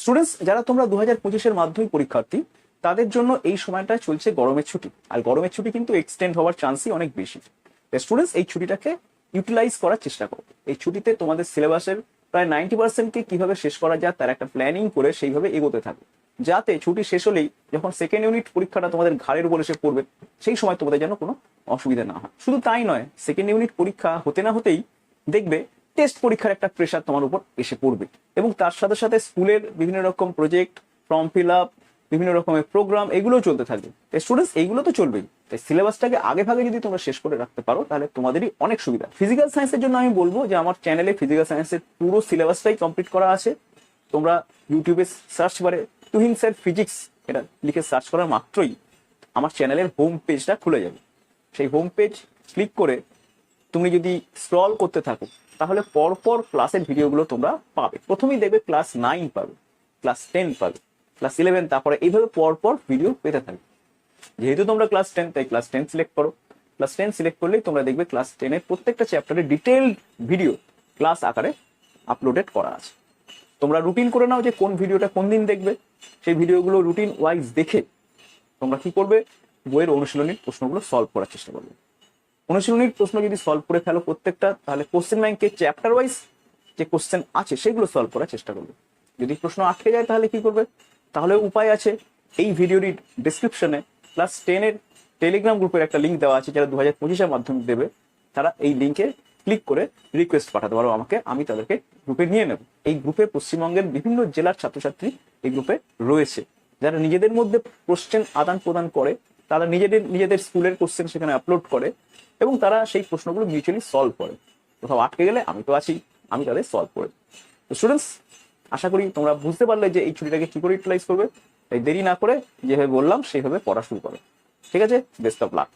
Students যারা তোমরা দু হাজার পঁচিশের মাধ্যমিক পরীক্ষার্থী, তাদের জন্য এই সময়টা চলছে গরমের ছুটি। আর গরমের ছুটি কিন্তু এক্সটেন্ড হওয়ার চান্সই অনেক বেশি। স্টুডেন্টস এই ছুটিটাকে ইউটিলাইজ করার চেষ্টা করো। এই ছুটিতে তোমাদের সিলেবাসের প্রায় নাইনটি পার্সেন্টকে কীভাবে শেষ করা যায়, তার একটা প্ল্যানিং করে সেইভাবে এগোতে থাকো। যাতে ছুটি শেষ হলেই যখন সেকেন্ড ইউনিট পরীক্ষাটা তোমাদের ঘাড়ের উপর এসে পড়বে, সেই সময় তোমাদের যেন কোনো অসুবিধা না হয়। শুধু তাই নয় সেকেন্ড ইউনিট পরীক্ষা হতে না হতেই দেখবে টেস্ট পরীক্ষার একটা প্রেশার তোমার উপর এসে পড়বে। এবং তার সাথে সাথে স্কুলের বিভিন্ন রকম প্রজেক্ট ফর্ম ফিল আপ বিভিন্ন রকমের প্রোগ্রাম এগুলোও চলতে থাকবে। তাই স্টুডেন্টস এইগুলো তো চলবেই। তাই সিলেবাসটাকে আগে ভাগে যদি তোমরা শেষ করে রাখতে পারো, তাহলে তোমাদেরই অনেক সুবিধা। ফিজিক্যাল সায়েন্সের জন্য আমি বলব যে, আমার চ্যানেলে ফিজিক্যাল সায়েন্সের পুরো সিলেবাসটাই কমপ্লিট করা আছে। তোমরা ইউটিউবে সার্চ বারে তুহিন স্যার ফিজিক্স এটা লিখে সার্চ করার মাত্রই আমার চ্যানেলের হোম পেজটা খুলে যাবে। সেই হোম পেজ ক্লিক করে তুমি যদি স্ক্রল করতে থাকো, তাহলে পরপর ক্লাসের ভিডিওগুলো তোমরা পাবে। প্রথমেই দেখবে ক্লাস নাইন পাবে ক্লাস টেন পাবে ক্লাস ইলেভেন তারপরে এইভাবে পরপর ভিডিও পেতে থাকবে। যেহেতু তোমরা ক্লাস টেন তাই ক্লাস টেন সিলেক্ট করো। ক্লাস টেন সিলেক্ট করলেই তোমরা দেখবে ক্লাস টেনের প্রত্যেকটা চ্যাপ্টারে ডিটেলড ভিডিও ক্লাস আকারে আপলোডেড করা আছে। তোমরা রুটিন করে নাও যে কোন ভিডিওটা কোন দিন দেখবে। সেই ভিডিওগুলো রুটিন ওয়াইজ দেখে তোমরা কি করবে? বইয়ের অনুশীলনীর প্রশ্নগুলো সলভ করার চেষ্টা করবে। অনুশীলনীর প্রশ্ন যদি সলভ করে ফেলো প্রত্যেকটা, তাহলে কোশ্চেন ব্যাংকে চ্যাপ্টার ওয়াইজ যে কোশ্চেন আছে, সেগুলো সলভ করার চেষ্টা করবে। যদি প্রশ্ন আটকে যায়, তাহলে কি করবে? তাহলে উপায় আছে। এই ভিডিওটির ডিসক্রিপশনে ক্লাস টেনের টেলিগ্রাম গ্রুপের একটা লিঙ্ক দেওয়া আছে, যারা দু হাজার পঁচিশের মাধ্যমিক দেবে, তারা এই লিঙ্কে ক্লিক করে রিকোয়েস্ট পাঠাতে পারো আমাকে, আমি তাদেরকে গ্রুপে নিয়ে নেব। এই গ্রুপে পশ্চিমবঙ্গের বিভিন্ন জেলার ছাত্রছাত্রী এই গ্রুপে রয়েছে। যারা নিজেদের মধ্যে কোশ্চেন আদান প্রদান করে তারা নিজেদের নিজেদের স্কুলের কোশ্চেন সেখানে আপলোড করে এবং তারা সেই প্রশ্নগুলো মিউচুয়ালি সলভ করে। কোথাও আটকে গেলে আমি তো আছি, আমি তাদের সলভ করে তো স্টুডেন্টস আশা করি তোমরা বুঝতে পারলে যে এই ছুটিটাকে কি করে ইউটিলাইজ করবে। তাই দেরি না করে যেভাবে বললাম, সেইভাবে পড়া শুরু করো। ঠিক আছে? Best of luck